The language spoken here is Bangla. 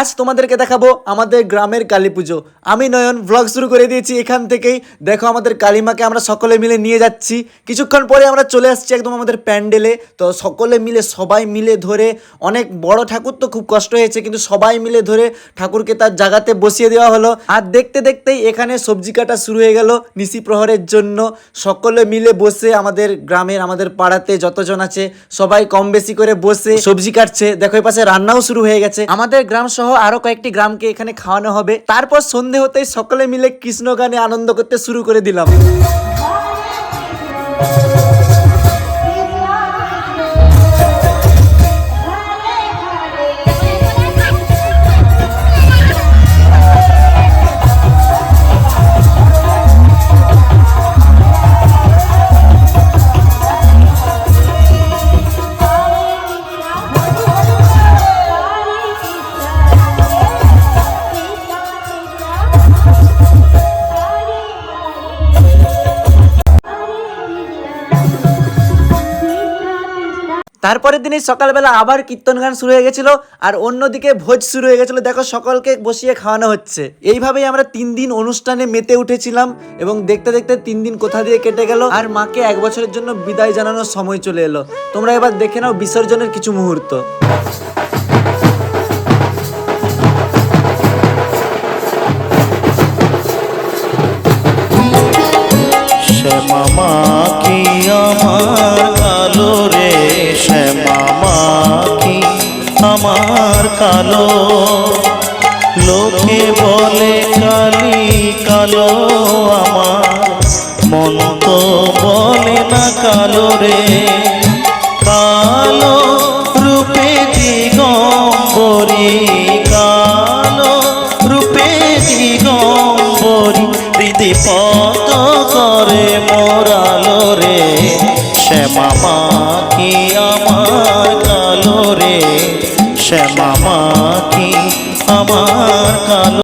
আজ তোমাদেরকে দেখাবো আমাদের গ্রামের কালী পুজো। আমি নয়ন ব্লগ শুরু করে দিয়েছি এখান থেকেই। দেখো আমাদের কালীমাকে আমরা সকলে মিলে নিয়ে যাচ্ছি। কিছুক্ষণ পরে আমরা চলে আসছি একদম আমাদের প্যান্ডেলে। তো সকলে মিলে, সবাই মিলে ধরে, অনেক বড় ঠাকুর তো খুব কষ্ট হয়েছে, কিন্তু সবাই মিলে ধরে ঠাকুরকে তার জায়গাতে বসিয়ে দেওয়া হলো। আর দেখতে দেখতেই এখানে সবজি কাটা শুরু হয়ে গেল নিশি প্রহরের জন্য। সকলে মিলে বসে আমাদের গ্রামের, আমাদের পাড়াতে যতজন আছে, সবাই কম বেশি করে বসে সবজি কাটছে। দেখো এই পাশে রান্নাও শুরু হয়ে গেছে। আমাদের গ্রাম সহ আরও কয়েকটি গ্রামকে এখানে খাওয়ানো হবে। তারপর সন্ধে হতেই সকলে মিলে কৃষ্ণ গানে আনন্দ করতে শুরু করে দিলাম। তারপরের দিনই সকালবেলা আবার কীর্তন গান শুরু হয়ে গেছিল আর অন্যদিকে ভোজ শুরু হয়ে গেছিল। দেখো, সকলকে বসিয়ে খাওয়ানো হচ্ছে। এইভাবেই আমরা তিন দিন অনুষ্ঠানে মেতে উঠেছিলাম এবং দেখতে দেখতে তিন দিন কোথা দিয়ে কেটে গেল আর মাকে এক বছরের জন্য বিদায় জানানোর সময় চলে এলো। তোমরা এবার দেখে নাও বিসর্জনের কিছু মুহূর্ত। শ্যামা আমার কালো। লোকে বলে কালি কালো আমার। মন তো বলে না কালো রে। কালো রূপে দিগম্বরী, কালো রূপে দিগম্বরী প্রীতি পদ করে মোরালো রে। শ্যামা মা কি আমার শ্যামা মা কি আমার কালো